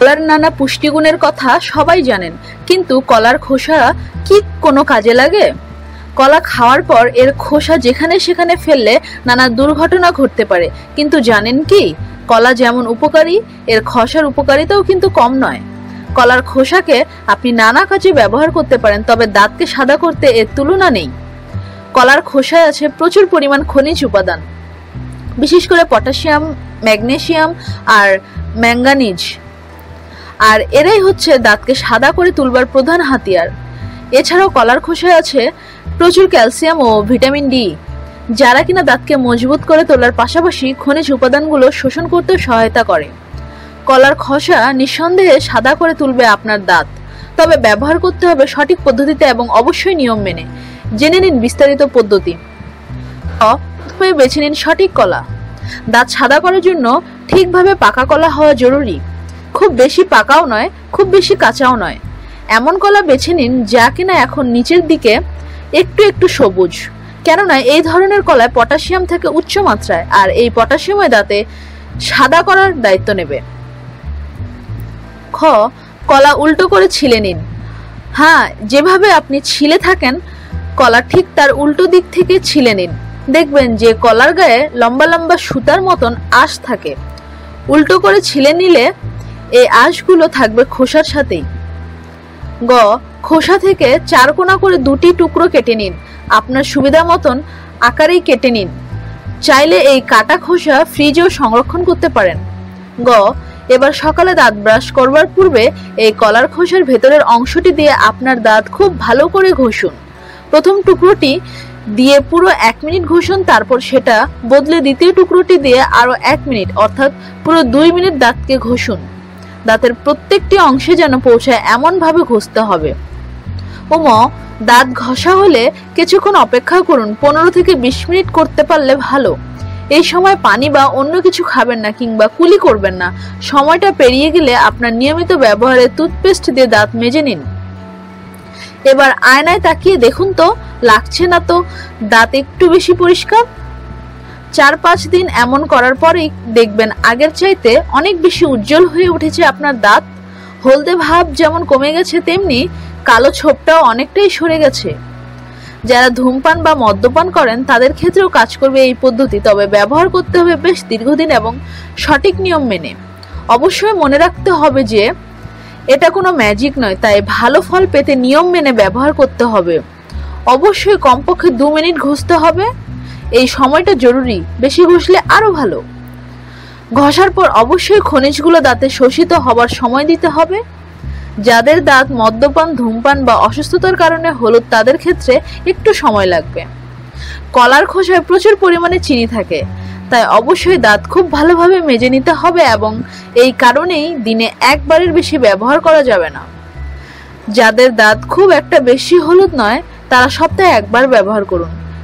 কলার নানা পুষ্টিগুণের কথা সবাই জানেন, কিন্তু কলার খোসা কি কোনো কাজে লাগে? কলা খাওয়ার পর এর খোসা যেখানে সেখানে ফেললে নানা দুর্ঘটনা ঘটতে পারে। কিন্তু জানেন কি? কলা যেমন উপকারী, এর খসার উপকারিতাও কিন্তু কম নয়। কলার খোসাকে আপনি নানা কাজে ব্যবহার করতে পারেন, তবে দাঁতকে সাদা করতে এর তুলনা নেই। কলার খোসায় আছে প্রচুর পরিমাণ খনিজ উপাদান। বিশেষ করে পটাশিয়াম, ম্যাগনেশিয়াম আর ম্যাঙ্গানিজ। আর এরাই হচ্ছে দাঁতকে সাদা করে তুলবার প্রধান হাতিয়ার। এছাড়াও কলার খোসায় আছে প্রচুর ক্যালসিয়াম ও ভিটামিন ডি। যারা কিনা দাঁতকে মজবুত করে তোলার পাশাপাশি খনিজ উপাদানগুলো শোষণ করতে সহায়তা করে। কলার খোসা নিঃসন্দেহে সাদা করে তুলবে আপনার দাঁত। তবে ব্যবহার করতে হবে সঠিক পদ্ধতিতে এবং অবশ্যই নিয়ম মেনে। জেনে নিন বিস্তারিত পদ্ধতি। বেছে নিন সঠিক কলা। দাঁত সাদা করার জন্য ঠিকভাবে পাকা কলা হওয়া জরুরি। খুব বেশি পাকাও নয়, খুব বেশি কাঁচাও নয়। এমন কলা বেছে নিন যা কিনা এখন নিচের দিকে একটু একটু সবুজ। কেননা এই ধরনের কলায় পটাশিয়াম থাকে উচ্চ মাত্রায়, আর এই পটাশিয়ামে দাঁতে সাদা করার দায়িত্ব নেবে। খ, কলা উল্টো করে ছিলে নিন। হ্যাঁ যেভাবে আপনি ছিলে থাকেন, কলা ঠিক তার উল্টো দিক থেকে ছিলে নিন। দেখবেন যে কলার গায়ে লম্বা লম্বা সুতার মতন আঁশ থাকে। উল্টো করে ছিলে নিলে এই আঁশগুলো থাকবে খোসার সাথেই। গ, খোসা থেকে চার কোনা করে দুটি টুকরো কেটে নিন। আপনার সুবিধা মতন আকারেই কেটে নিন। চাইলে এই কাটা খোসা ফ্রিজেও সংরক্ষণ করতে পারেন। গ, এবার সকালে দাঁত ব্রাশ করবার পূর্বে এই কলার খোসার ভেতরের অংশটি দিয়ে আপনার দাঁত খুব ভালো করে ঘষুন। প্রথম টুকরোটি দিয়ে পুরো এক মিনিট ঘষুন, তারপর সেটা বদলে দ্বিতীয় টুকরোটি দিয়ে আরও এক মিনিট, অর্থাৎ পুরো দুই মিনিট দাঁতকে ঘষুন। দাঁতের প্রত্যেকটি অংশে যেন পৌঁছায় এমন ভাবে ঘষতে হবে। ওম, দাঁত ঘষা হলে কিছুক্ষণ অপেক্ষা করুন, পনেরো থেকে বিশ মিনিট করতে পারলে ভালো। এই সময় পানি বা অন্য কিছু খাবেন না কিংবা কুলি করবেন না। সময়টা পেরিয়ে গেলে আপনার নিয়মিত ব্যবহারে টুথপেস্ট দিয়ে দাঁত মেজে নিন। এবার আয়নায় তাকিয়ে দেখুন তো, লাগছে না তো? দাঁত একটু বেশি পরিষ্কার? চার পাঁচ দিন এমন করার পরেই দেখবেন আগের চাইতে অনেক বেশি উজ্জ্বল হয়ে উঠেছে আপনার দাঁত। হলদে ভাব যেমন কমে গেছে, তেমনি কালো ছোপটাও অনেকটাই সরে গেছে। যারা ধূমপান বা মদ্যপান করেন, তাদের ক্ষেত্রেও কাজ করবে এই পদ্ধতি, তবে ব্যবহার করতে হবে বেশ দীর্ঘদিন এবং সঠিক নিয়ম মেনে। অবশ্যই মনে রাখতে হবে যে, এটা কোনো ম্যাজিক নয়, তাই ভালো ফল পেতে নিয়ম মেনে ব্যবহার করতে হবে। অবশ্যই কমপক্ষে দু মিনিট ঘষতে হবে। এই সময়টা জরুরি, বেশি ঘষলে আরও ভালো। ঘষার পর অবশ্যই খনিজগুলো দাঁতে শোষিত হবার সময় দিতে হবে। যাদের দাঁত মদ্যপান, ধূমপান বা অসুস্থতার কারণে হলুদ, তাদের ক্ষেত্রে একটু সময় লাগবে। কলার খোসায় প্রচুর পরিমাণে চিনি থাকে, তাই অবশ্যই দাঁত খুব ভালোভাবে মেজে নিতে হবে এবং এই কারণেই দিনে একবারের বেশি ব্যবহার করা যাবে না। যাদের দাঁত খুব একটা বেশি হলুদ নয়, তারা সপ্তাহে একবার ব্যবহার করুন।